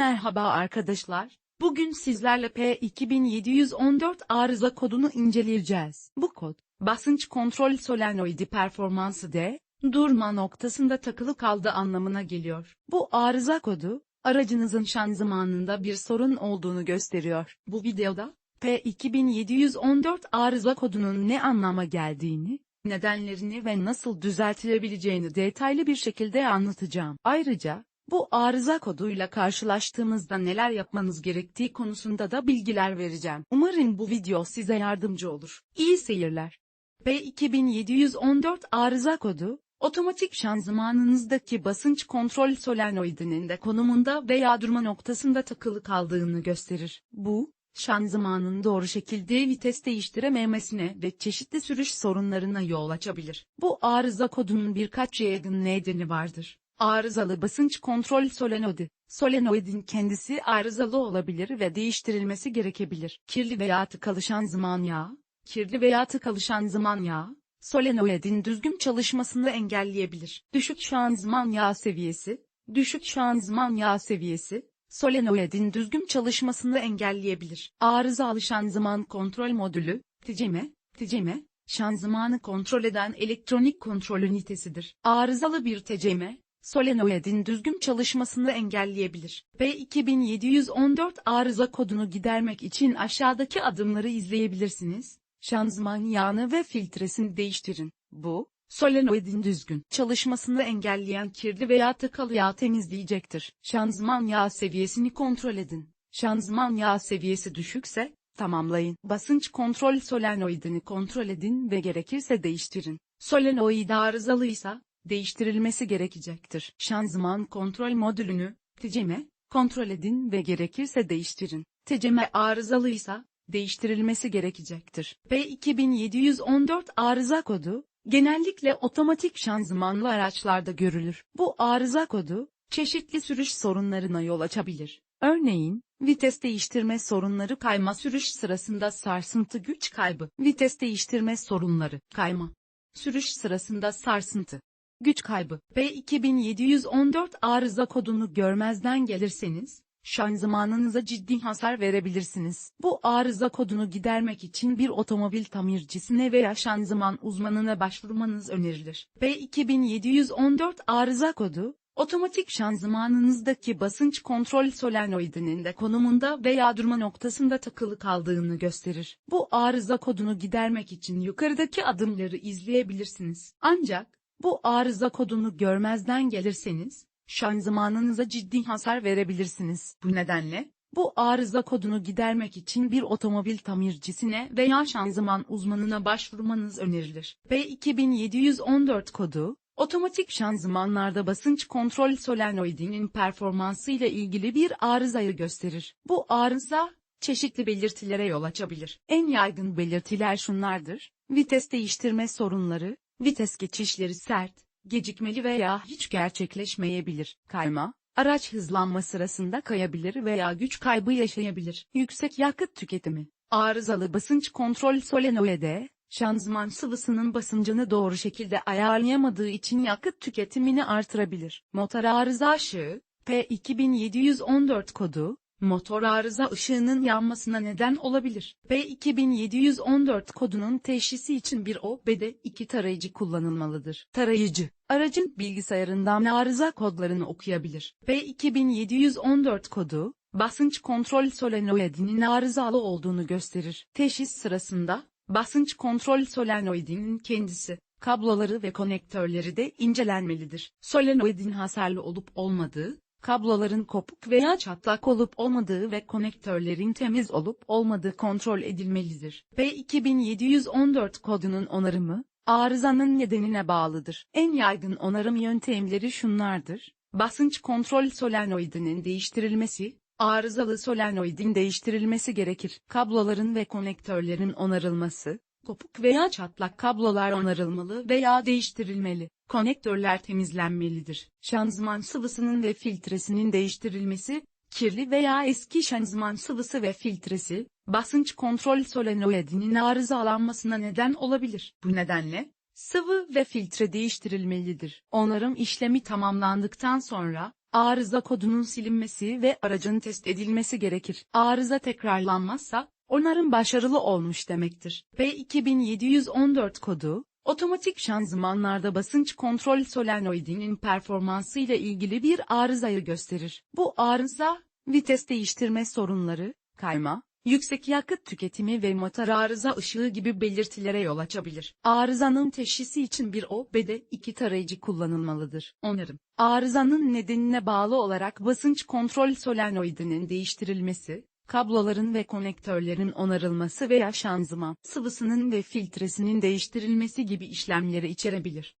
Merhaba arkadaşlar. Bugün sizlerle P2714 arıza kodunu inceleyeceğiz. Bu kod, basınç kontrol solenoidi performansı D, durma noktasında takılı kaldı anlamına geliyor. Bu arıza kodu, aracınızın şanzımanında bir sorun olduğunu gösteriyor. Bu videoda, P2714 arıza kodunun ne anlama geldiğini, nedenlerini ve nasıl düzeltilebileceğini detaylı bir şekilde anlatacağım. Ayrıca, bu arıza koduyla karşılaştığımızda neler yapmanız gerektiği konusunda da bilgiler vereceğim. Umarım bu video size yardımcı olur. İyi seyirler. P2714 arıza kodu, otomatik şanzımanınızdaki basınç kontrol solenoidinin de konumunda veya durma noktasında takılı kaldığını gösterir. Bu, şanzımanın doğru şekilde vites değiştirememesine ve çeşitli sürüş sorunlarına yol açabilir. Bu arıza kodunun birkaç yaygın nedeni vardır. Arızalı basınç kontrol solenoidi. Solenoidin kendisi arızalı olabilir ve değiştirilmesi gerekebilir. Kirli veya tıkalı şanzıman yağı, kirli veya tıkalı şanzıman yağı, solenoidin düzgün çalışmasını engelleyebilir. Düşük şanzıman yağı seviyesi, düşük şanzıman yağı seviyesi, solenoidin düzgün çalışmasını engelleyebilir. Arızalı şanzıman kontrol modülü, TCM, TCM, şanzımanı kontrol eden elektronik kontrol ünitesidir. Arızalı bir TCM, solenoidin düzgün çalışmasını engelleyebilir. B2714 arıza kodunu gidermek için aşağıdaki adımları izleyebilirsiniz. Şanzıman yağını ve filtresini değiştirin. Bu, solenoidin düzgün çalışmasını engelleyen kirli veya tıkalı yağ temizleyecektir. Şanzıman yağ seviyesini kontrol edin. Şanzıman yağ seviyesi düşükse, tamamlayın. Basınç kontrol solenoidini kontrol edin ve gerekirse değiştirin. Solenoid arızalıysa, değiştirilmesi gerekecektir. Şanzıman kontrol modülünü, TCM, kontrol edin ve gerekirse değiştirin. TCM arızalıysa, değiştirilmesi gerekecektir. P2714 arıza kodu, genellikle otomatik şanzımanlı araçlarda görülür. Bu arıza kodu, çeşitli sürüş sorunlarına yol açabilir. Örneğin, vites değiştirme sorunları kayma sürüş sırasında sarsıntı güç kaybı, vites değiştirme sorunları, kayma, sürüş sırasında sarsıntı, güç kaybı, P2714 arıza kodunu görmezden gelirseniz, şanzımanınıza ciddi hasar verebilirsiniz. Bu arıza kodunu gidermek için bir otomobil tamircisine veya şanzıman uzmanına başvurmanız önerilir. P2714 arıza kodu, otomatik şanzımanınızdaki basınç kontrol solenoidinin de konumunda veya durma noktasında takılı kaldığını gösterir. Bu arıza kodunu gidermek için yukarıdaki adımları izleyebilirsiniz. Ancak, bu arıza kodunu görmezden gelirseniz, şanzımanınıza ciddi hasar verebilirsiniz. Bu nedenle, bu arıza kodunu gidermek için bir otomobil tamircisine veya şanzıman uzmanına başvurmanız önerilir. B2714 kodu, otomatik şanzımanlarda basınç kontrol solenoidinin performansı ile ilgili bir arızayı gösterir. Bu arıza, çeşitli belirtilere yol açabilir. En yaygın belirtiler şunlardır, vites değiştirme sorunları, vites geçişleri sert, gecikmeli veya hiç gerçekleşmeyebilir. Kayma, araç hızlanma sırasında kayabilir veya güç kaybı yaşayabilir. Yüksek yakıt tüketimi, arızalı basınç kontrol solenoide, şanzıman sıvısının basıncını doğru şekilde ayarlayamadığı için yakıt tüketimini artırabilir. Motor arıza ışığı, P2714 kodu, motor arıza ışığının yanmasına neden olabilir. B2714 kodunun teşhisi için bir OBD2 tarayıcı kullanılmalıdır. Tarayıcı, aracın bilgisayarından arıza kodlarını okuyabilir. B2714 kodu, basınç kontrol solenoidinin arızalı olduğunu gösterir. Teşhis sırasında, basınç kontrol solenoidinin kendisi, kabloları ve konektörleri de incelenmelidir. Solenoidin hasarlı olup olmadığı, kabloların kopuk veya çatlak olup olmadığı ve konektörlerin temiz olup olmadığı kontrol edilmelidir. P2714 kodunun onarımı, arızanın nedenine bağlıdır. En yaygın onarım yöntemleri şunlardır. Basınç kontrol solenoidinin değiştirilmesi, arızalı solenoidin değiştirilmesi gerekir. Kabloların ve konektörlerin onarılması, kopuk veya çatlak kablolar onarılmalı veya değiştirilmeli. Konektörler temizlenmelidir. Şanzıman sıvısının ve filtresinin değiştirilmesi, kirli veya eski şanzıman sıvısı ve filtresi, basınç kontrol solenoidinin arızalanmasına neden olabilir. Bu nedenle, sıvı ve filtre değiştirilmelidir. Onarım işlemi tamamlandıktan sonra, arıza kodunun silinmesi ve aracın test edilmesi gerekir. Arıza tekrarlanmazsa, onarım başarılı olmuş demektir. P2714 kodu, otomatik şanzımanlarda basınç kontrol solenoidinin performansı ile ilgili bir arızayı gösterir. Bu arıza, vites değiştirme sorunları, kayma, yüksek yakıt tüketimi ve motor arıza ışığı gibi belirtilere yol açabilir. Arızanın teşhisi için bir OBD2 tarayıcı kullanılmalıdır. Onarım, arızanın nedenine bağlı olarak basınç kontrol solenoidinin değiştirilmesi, kabloların ve konektörlerin onarılması veya şanzıman sıvısının ve filtresinin değiştirilmesi gibi işlemleri içerebilir.